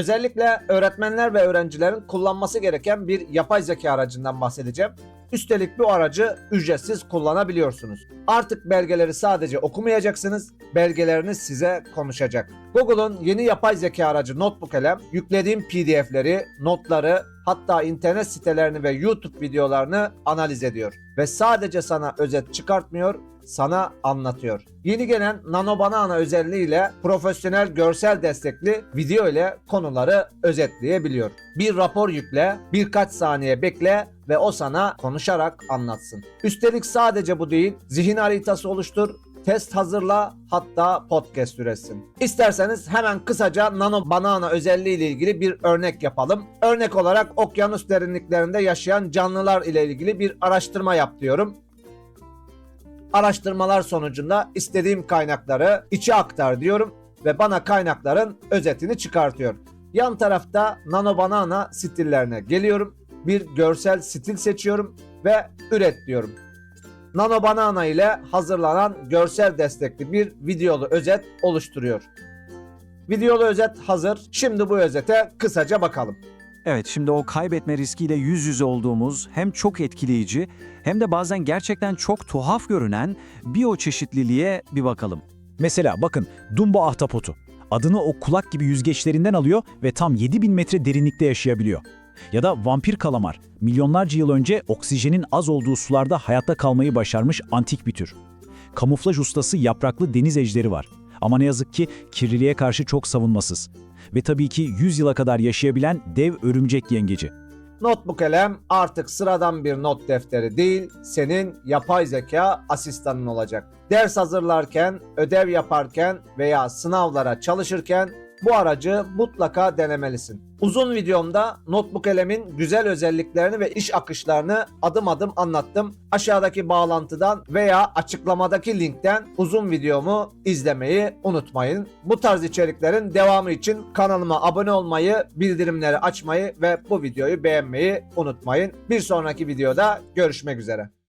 Özellikle öğretmenler ve öğrencilerin kullanması gereken bir yapay zeka aracından bahsedeceğim. Üstelik bu aracı ücretsiz kullanabiliyorsunuz. Artık belgeleri sadece okumayacaksınız, belgeleriniz size konuşacak. Google'un yeni yapay zeka aracı Notebook Elem, yüklediğim PDF'leri, notları, hatta internet sitelerini ve YouTube videolarını analiz ediyor. Ve sadece sana özet çıkartmıyor, sana anlatıyor. Yeni gelen Nano Banana özelliğiyle profesyonel görsel destekli video ile konuları özetleyebiliyor. Bir rapor yükle, birkaç saniye bekle ve o sana konuşarak anlatsın. Üstelik sadece bu değil, zihin haritası oluştur, test hazırla hatta podcast üretsin. İsterseniz hemen kısaca Nano Banana özelliği ile ilgili bir örnek yapalım. Örnek olarak okyanus derinliklerinde yaşayan canlılar ile ilgili bir araştırma yap diyorum. Araştırmalar sonucunda istediğim kaynakları içe aktar diyorum ve bana kaynakların özetini çıkartıyor. Yan tarafta Nano Banana stillerine geliyorum. Bir görsel stil seçiyorum ve üret diyorum. Nano Banana ile hazırlanan görsel destekli bir videolu özet oluşturuyor. Videolu özet hazır. Şimdi bu özete kısaca bakalım. Evet, şimdi o kaybetme riskiyle yüz yüze olduğumuz hem çok etkileyici hem de bazen gerçekten çok tuhaf görünen biyoçeşitliliğe bir bakalım. Mesela bakın Dumbo ahtapotu. Adını o kulak gibi yüzgeçlerinden alıyor ve tam 7000 metre derinlikte yaşayabiliyor. Ya da vampir kalamar. Milyonlarca yıl önce oksijenin az olduğu sularda hayatta kalmayı başarmış antik bir tür. Kamuflaj ustası yapraklı deniz ejderi var. Ama ne yazık ki kirliliğe karşı çok savunmasız. Ve tabii ki 100 yıla kadar yaşayabilen dev örümcek yengeci. Notebook Elem artık sıradan bir not defteri değil, senin yapay zeka asistanın olacak. Ders hazırlarken, ödev yaparken veya sınavlara çalışırken bu aracı mutlaka denemelisin. Uzun videomda Notebook Elem'in güzel özelliklerini ve iş akışlarını adım adım anlattım. Aşağıdaki bağlantıdan veya açıklamadaki linkten uzun videomu izlemeyi unutmayın. Bu tarz içeriklerin devamı için kanalıma abone olmayı, bildirimleri açmayı ve bu videoyu beğenmeyi unutmayın. Bir sonraki videoda görüşmek üzere.